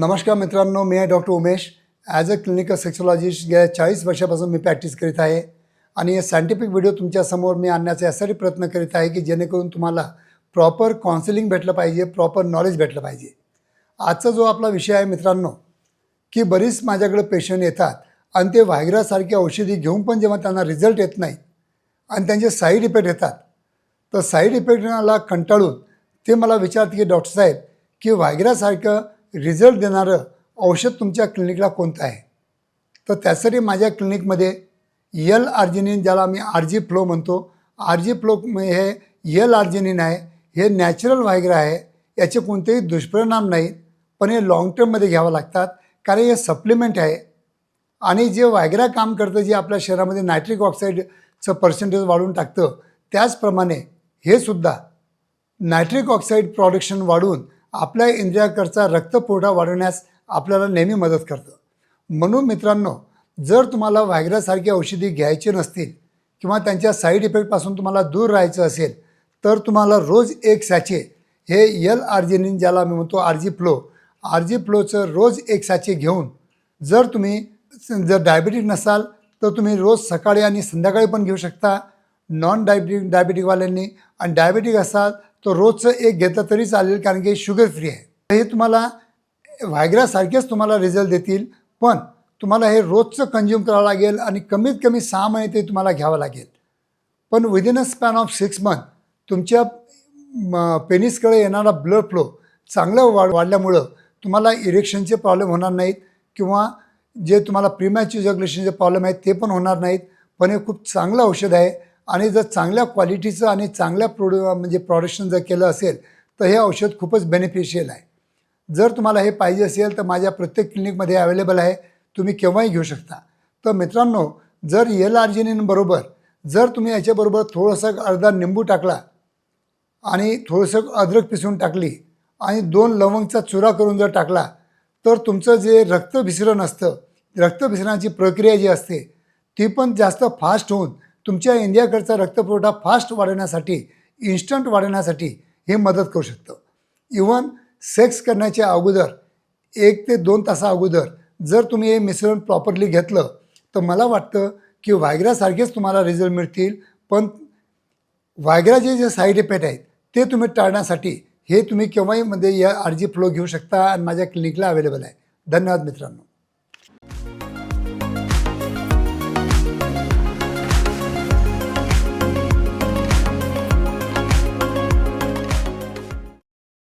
नमस्कार मित्रांनो मी आहे doctor Umesh. As a clinical sexologist गेल्या चाळीस वर्षापासून मी प्रॅक्टिस करीत आहे आणि हे सायंटिफिक व्हिडिओ तुमच्यासमोर मी आणण्याचा यासाठी प्रयत्न करीत आहे की जेणेकरून तुम्हाला प्रॉपर काउन्सिलिंग भेटलं पाहिजे प्रॉपर नॉलेज भेटलं पाहिजे. आजचा जो आपला विषय आहे मित्रांनो की बरीच माझ्याकडे पेशंट येतात आणि ते व्हायग्रासारखी औषधी घेऊन पण जेव्हा त्यांना रिझल्ट येत नाही आणि त्यांचे साईड इफेक्ट येतात तर साईड इफेक्टला कंटाळून ते मला विचारते की डॉक्टर साहेब की व्हायग्रासारखं रिझल्ट देणारं औषध तुमच्या क्लिनिकला कोणतं आहे? तर त्यासाठी माझ्या क्लिनिकमध्ये यल आर्जिनिन ज्याला आम्ही आर जी फ्लो म्हणतो आर जी फ्लो हे यल आर्जिनिन आहे हे नॅचरल व्हायग्रा आहे याचे कोणतेही दुष्परिणाम नाहीत पण हे लाँग टर्ममध्ये घ्यावं लागतात कारण हे सप्लिमेंट आहे. आणि जे व्हायग्रा काम करतं जे आपल्या शरीरामध्ये नायट्रिक ऑक्साईडचं पर्सेंटेज वाढवून टाकतं त्याचप्रमाणे हे सुद्धा नायट्रिक ऑक्साईड प्रॉडक्शन वाढवून आपल्या इंद्रियाकडचा रक्तपुरवठा वाढवण्यास आपल्याला नेहमी मदत करतं. म्हणून मित्रांनो जर तुम्हाला व्हायग्रासारखी औषधी घ्यायची नसतील किंवा त्यांच्या साईड इफेक्टपासून तुम्हाला दूर राहायचं असेल तर तुम्हाला रोज एक सॅचे हे यल आर्जिनिन ज्याला मी म्हणतो R G flow R G फ्लोचं रोज एक सॅचे घेऊन जर तुम्ही जर डायबिटिक नसाल तर तुम्ही रोज सकाळी आणि संध्याकाळी पण घेऊ शकता. नॉन डायबिटिक डायबिटिकवाल्यांनी आणि डायबिटिक असाल तो रोजचं एक घेतला तरी चालेल कारण की शुगर फ्री आहे. हे तुम्हाला व्हायग्रासारखेच तुम्हाला रिझल्ट देतील पण तुम्हाला हे रोजचं कंझ्युम करावं लागेल आणि कमीत कमी सहा महिने ते तुम्हाला घ्यावं लागेल. पण within a span of six month तुमच्या म, पेनिसकडे येणारा ब्लड फ्लो चांगलं वाढ वाढल्यामुळं तुम्हाला इरेक्शनचे प्रॉब्लेम होणार नाहीत किंवा जे तुम्हाला प्रिमॅच्युअर जगलेशनचे प्रॉब्लेम आहेत ते पण होणार नाहीत. पण हे खूप चांगलं औषध आहे. आणि जर चांगल्या क्वालिटीचं आणि चांगल्या प्रोडू म्हणजे प्रॉडक्शन जर केलं असेल तर हे औषध खूपच बेनिफिशियल आहे. जर तुम्हाला हे पाहिजे असेल तर माझ्या प्रत्येक क्लिनिकमध्ये अवेलेबल आहे. तुम्ही केव्हाही घेऊ शकता. तर मित्रांनो जर एल आर्जिनिनबरोबर जर तुम्ही याच्याबरोबर थोडंसं अर्धा निंबू टाकला आणि थोडंसं अद्रक पिसून टाकली आणि दोन लवंगचा चुरा करून जर टाकला तर तुमचं जे रक्तभिसरण असतं रक्तभिसरणाची प्रक्रिया जी असते ती पण जास्त फास्ट होऊन तुमच्या इंडियाकडचा रक्तपुरवठा फास्ट वाढवण्यासाठी इन्स्टंट वाढवण्यासाठी हे मदत करू शकतं. इवन सेक्स करण्याच्या अगोदर एक ते दोन तासा अगोदर जर तुम्ही हे मिश्रण प्रॉपरली घेतलं तर मला वाटतं की व्हायग्रासारखेच तुम्हाला रिझल्ट मिळतील. पण व्हायग्राचे जे साईड इफेक्ट आहेत ते तुम्ही टाळण्यासाठी हे तुम्ही केव्हाही मध्ये या आरजी फ्लो घेऊ शकता आणि माझ्या क्लिनिकला अवेलेबल आहे. धन्यवाद मित्रांनो.